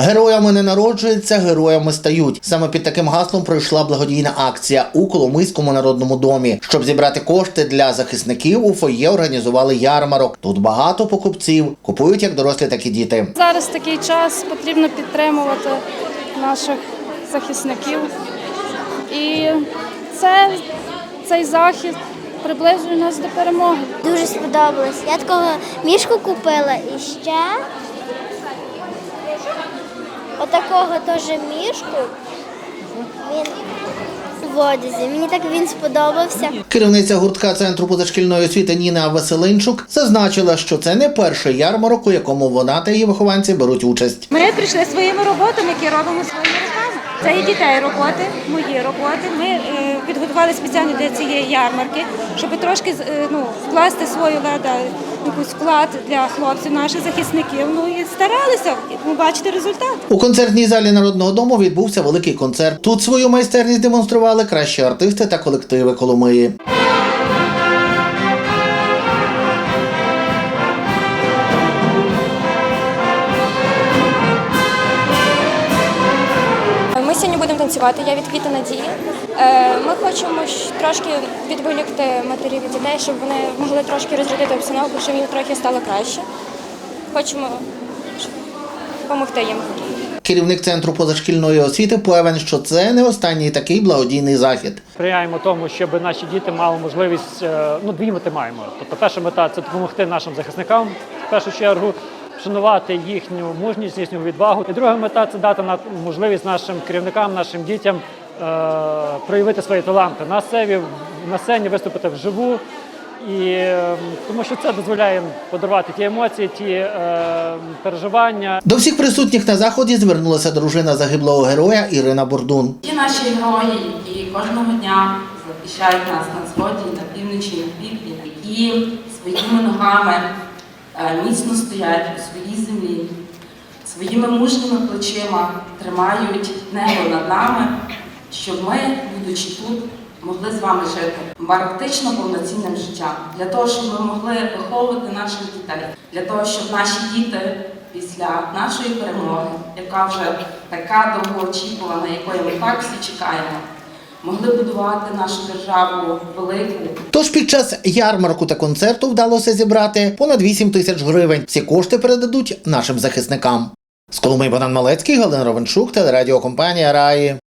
Героями не народжуються, героями стають. Саме під таким гаслом пройшла благодійна акція у Коломийському народному домі. Щоб зібрати кошти для захисників, у фоє організували ярмарок. Тут багато покупців купують як дорослі, так і діти. Зараз такий час потрібно підтримувати наших захисників. І це, цей захід приближує нас до перемоги. Дуже сподобалось. Я такого мішку купила і ще отакого теж мішку. Він в одязі. Мені так він сподобався. Керівниця гуртка центру позашкільної освіти Ніна Василинчук зазначила, що це не перший ярмарок, у якому вона та її вихованці беруть участь. Ми прийшли своїми роботами, які робимо своїми руками. Це і дітей роботи, мої роботи. Ми е, підготували спеціально для цієї ярмарки, щоб трошки е, ну, вкласти свою леда, якийсь вклад для хлопців, наших захисників. Ну і старалися. побачити результат. У концертній залі народного дому відбувся великий концерт. Тут свою майстерність демонстрували кращі артисти та колективи Коломиї. Танцювати. Я від квіти надії. Е, Ми хочемо трошки відволікти матерів і дітей, щоб вони могли трошки розрядити обстановку, щоб їм трохи стало краще. Хочемо допомогти їм. Керівник центру позашкільної освіти певен, що це не останній такий благодійний захід. сприяємо тому, щоб наші діти мали можливість. е, Ну, дві мети маємо. Тобто, перша мета це допомогти нашим захисникам в першу чергу, шанувати їхню мужність, їхню відвагу. І друга мета це дати на- можливість нашим керівникам, нашим дітям е, проявити свої таланти на сцені, на сцені виступити вживу. І е, тому що це дозволяє подарувати ті емоції, ті е, переживання, До всіх присутніх на заході звернулася дружина загиблого героя Ірина Бордун. Ті наші герої, які кожного дня захищають нас на сході, на півночі, на півдні, які своїми ногами міцно стоять у своїй землі, своїми мужніми плечима тримають небо над нами, щоб ми, будучи тут, могли з вами жити практично повноцінним життям, для того, щоб ми могли виховувати наших дітей, для того, щоб наші діти після нашої перемоги, яка вже така довгоочікувана, якої ми так всі чекаємо, могли будувати нашу державу велику, Тож під час ярмарку та концерту вдалося зібрати понад 8 тисяч гривень. Ці кошти передадуть нашим захисникам. З Коломи Богдан Малецький, Галина Ровенчук, телерадіокомпанія Раї.